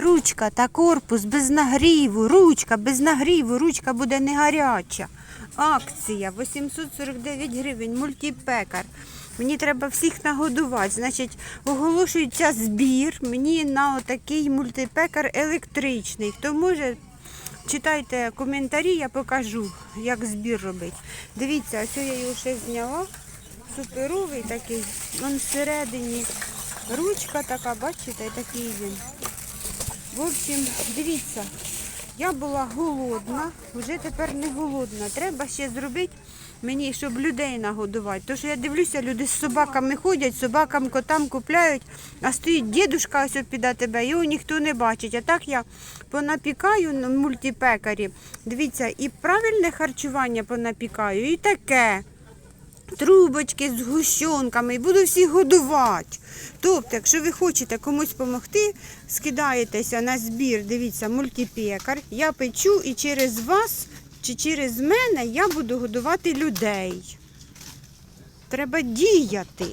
Ручка та корпус без нагріву, ручка без нагріву, ручка буде не гаряча. Акція 849 гривень, мультипекар. Мені треба всіх нагодувати. Значить, оголошується збір мені на отакий мультипекар електричний. Хто може, читайте коментарі, я покажу, як збір робити. Дивіться, ось я його ще зняла. Суперовий такий. Вон всередині ручка така, бачите, такий він. В общем, дивіться, я була голодна, вже тепер не голодна. Треба ще зробити мені, щоб людей нагодувати. Тому що я дивлюся, люди з собаками ходять, собакам, котам купляють, а стоїть дідушка ось піде тебе, його ніхто не бачить. А так я понапікаю на мультипекарі. Дивіться, і правильне харчування понапікаю, і таке трубочки з гущонками і буду всіх годувати. Тобто, якщо ви хочете комусь допомогти, скидаєтеся на збір, дивіться, мультипекар, я печу і через вас чи через мене я буду годувати людей. Треба діяти.